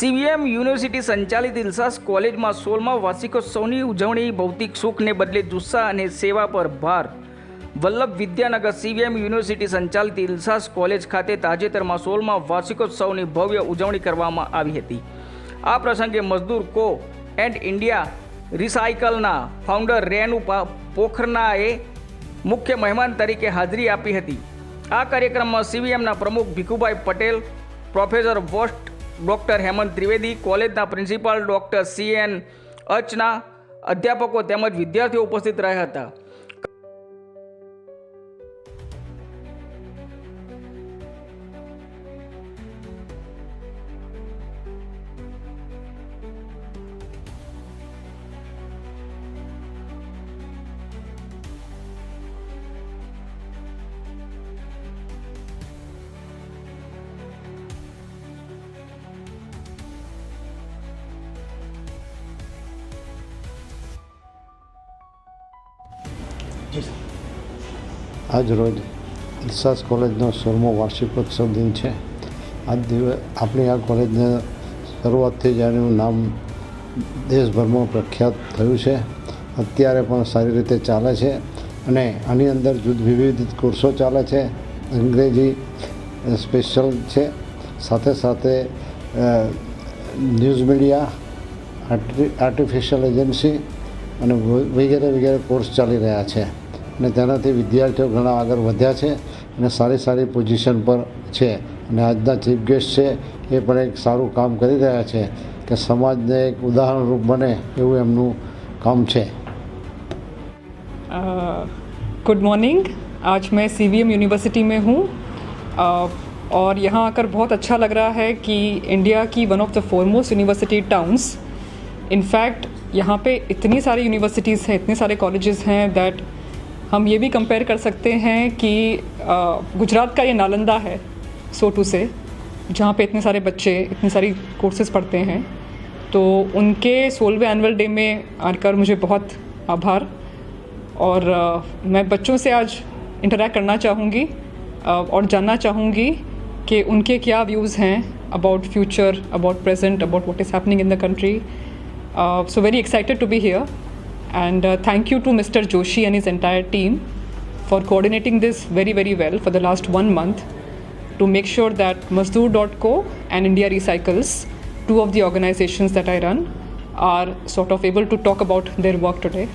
CVM university સંચાલિત ઇલ્સાસ કોલેજમાં સોલમાં વાર્ષિકોત્સવની ઉજવણી, ભૌતિક સુખને બદલે જુસ્સા અને સેવા પર ભાર. વલ્લભ વિદ્યાનગર સીવીએમ યુનિવર્સિટી સંચાલિત ઇલ્સાસ કોલેજ ખાતે તાજેતરમાં સોળમાં વાર્ષિકોત્સવની ભવ્ય ઉજવણી કરવામાં આવી હતી. આ પ્રસંગે મજદૂર કો એન્ડ ઇન્ડિયા રિસાયકલના ફાઉન્ડર રેનુ પોખરનાએ મુખ્ય મહેમાન તરીકે હાજરી આપી હતી. આ કાર્યક્રમમાં સીવીએમના પ્રમુખ ભીખુભાઈ પટેલ, પ્રોફેસર વોસ્ટ ડૉક્ટર હેમંત ત્રિવેદી, કોલેજના પ્રિન્સિપાલ ડૉક્ટર સી એન અચના, અધ્યાપકો તેમજ વિદ્યાર્થીઓ ઉપસ્થિત રહ્યા હતા. આજ રોજ ઇલ્સાસ કોલેજનો સોળમો વાર્ષિકોત્સવ દિન છે. આજ દિવસ આપણી આ કોલેજને શરૂઆતથી જ એનું નામ દેશભરમાં પ્રખ્યાત થયું છે. અત્યારે પણ સારી રીતે ચાલે છે અને આની અંદર જુદ વિવિધ કોર્સો ચાલે છે. અંગ્રેજી સ્પેશિયલ છે. સાથે સાથે ન્યૂઝ મીડિયા, આર્ટિ, આર્ટિફિશિયલ એજન્સી અને વગેરે વગેરે કોર્સ ચાલી રહ્યા છે. અને તેનાથી વિદ્યાર્થીઓ ઘણા આગળ વધ્યા છે અને સારી સારી પોઝિશન પર છે અને આજના ચીફ ગેસ્ટ છે એ પણ એક સારું કામ કરી રહ્યા છે કે સમાજને એક ઉદાહરણરૂપ બને એવું એમનું કામ છે गुड मॉर्निंग आज मैं सी यूनिवर्सिटी में हूँ uh, और यहाँ आकर बहुत अच्छा लग रहा है कि इंडिया की one of the foremost university towns in fact यहाँ पे इतनी सारी यूनिवर्सिटीज़ हैं इतने सारे कॉलेजेस हैं दैट हम ये भी कंपेयर कर सकते हैं कि गुजरात का ये नालंदा है, सोटू से, जहाँ पे इतने सारे बच्चे, इतनी सारी कोर्सेज पढ़ते हैं। तो उनके सोलहवें एनुअल डे में आकर मुझे बहुत आभार। और मैं बच्चों से आज इंटरेक्ट करना चाहूँगी और जानना चाहूँगी कि उनके क्या व्यूज़ हैं about future about present about what is happening in the country so very excited to be here And uh, thank you to Mr. Joshi and his entire team for coordinating this very, very well for the last one month to make sure that Mazdoor.co and India Recycles, two of the organizations that I run, are sort of able to talk about their work today.